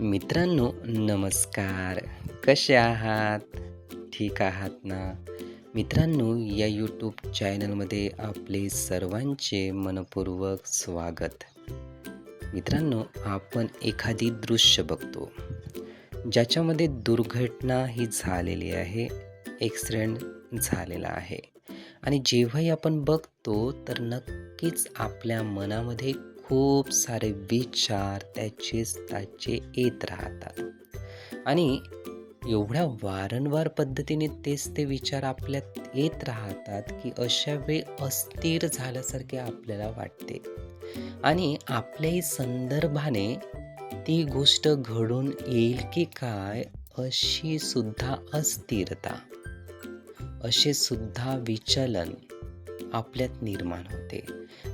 मित्रांनो नमस्कार. कसे आहात? ठीक आहात ना? मित्रांनो या यूट्यूब चॅनलमध्ये आपले सर्वांचे मनपूर्वक स्वागत. मित्रांनो आपण एखादी दृश्य बघतो. ज्याच्यामध्ये दुर्घटना ही झालेली आहे ॲक्सिडेंट झालेला आहे. आणि जेव्हाही आपण बघतो तर नक्कीच आपल्या मनामध्ये खूप सारे विचार त्याचेच त्याचे येत राहतात. आणि एवढ्या वारंवार पद्धतीने तेच ते विचार आपल्यात येत राहतात की अशा वेळी अस्थिर झाल्यासारखे आपल्याला वाटते. आणि आपल्याही संदर्भाने ती गोष्ट घडून येईल की काय अशी सुद्धा अस्थिरता असे सुद्धा विचलन आपल्यात निर्माण होते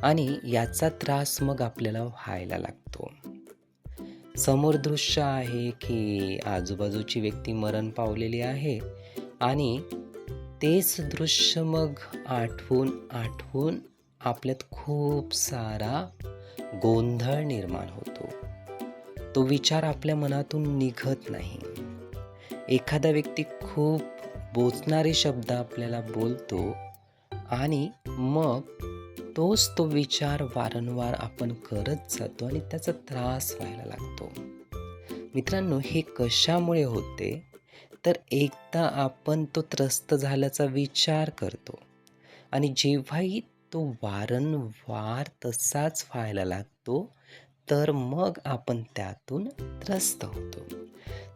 आणि याचा त्रास मग आपल्याला व्हायला लागतो. समोर दृश्य आहे की आजूबाजूची व्यक्ती मरण पावलेली आहे आणि तेच दृश्य मग आठवून आठवून आपल्यात खूप सारा गोंधळ निर्माण होतो. तो विचार आपल्या मनातून निघत नाही. एखादा व्यक्ती खूप बोचणारे शब्द आपल्याला बोलतो आणि मग तोच तो विचार वारंवार आपण करत जातो आणि त्याचा त्रास व्हायला लागतो. मित्रांनो हे कशामुळे होते? तर एकदा आपण तो त्रस्त झाल्याचा विचार करतो आणि जेव्हाही तो वारंवार तसाच व्हायला लागतो तर मग आपण त्यातून त्रस्त होतो.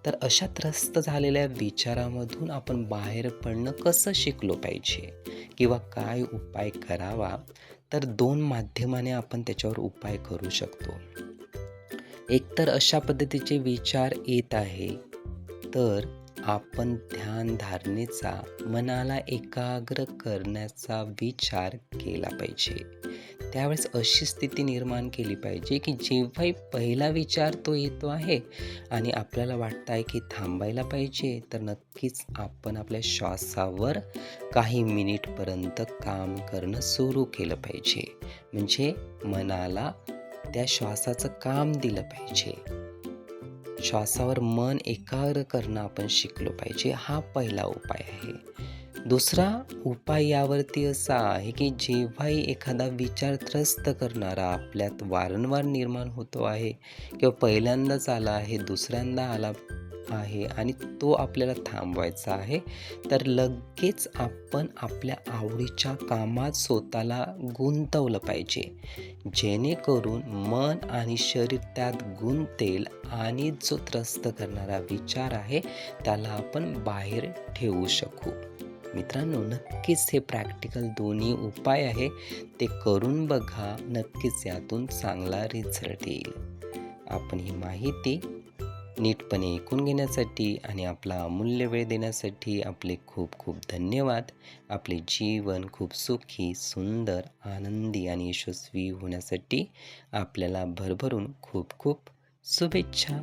तर अशा त्रस्त झालेल्या विचारामधून आपण बाहेर पडणं कसं शिकलो पाहिजे? किंवा काय उपाय करावा? तर दोन माध्यमाने आपण त्याच्यावर उपाय करू शकतो. एकतर अशा पद्धतीचे विचार येत आहे तर आपण ध्यान धारणेचा मनाला एकाग्र करण्याचा विचार केला पाहिजे. त्यावेळेस अशी स्थिती निर्माण केली पाहिजे की जेव्हाही पहिला विचार तो येतो आहे आणि आपल्याला वाटतं आहे की थांबायला पाहिजे तर नक्कीच आपण आपल्या श्वासावर काही मिनिटपर्यंत काम करणं सुरू केलं पाहिजे. म्हणजे मनाला त्या श्वासाचं काम दिलं पाहिजे. श्वासावर मन एकाग्र करणं आपण शिकलो पाहिजे हा पहिला उपाय आहे. दुसरा उपाय यावरती असा आहे की जेव्हाही एखादा विचार त्रस्त करणारा आपल्यात वारंवार निर्माण होतो आहे किंवा पहिल्यांदाच आला आहे दुसऱ्यांदा आला आहे आणि तो आपल्याला थांबवायचा आहे तर लगेच आपण आपल्या आवडीच्या कामात स्वतःला गुंतवलं पाहिजे. जेणेकरून मन आणि शरीर त्यात गुंतेल आणि जो त्रस्त करणारा विचार आहे त्याला आपण बाहेर ठेवू शकू. मित्रांनो नक्कीच हे प्रॅक्टिकल दोन्ही उपाय आहे. ते करून बघा नक्कीच यातून चांगला रिझल्ट येईल. आपण ही माहिती नीटपणे ऐकून घेण्यासाठी आणि आपला अमूल्य वेळ देण्यासाठी आपले खूप खूप धन्यवाद. आपले जीवन खूप सुखी सुंदर आनंदी आणि यशस्वी होण्यासाठी आपल्याला भरभरून खूप खूप शुभेच्छा.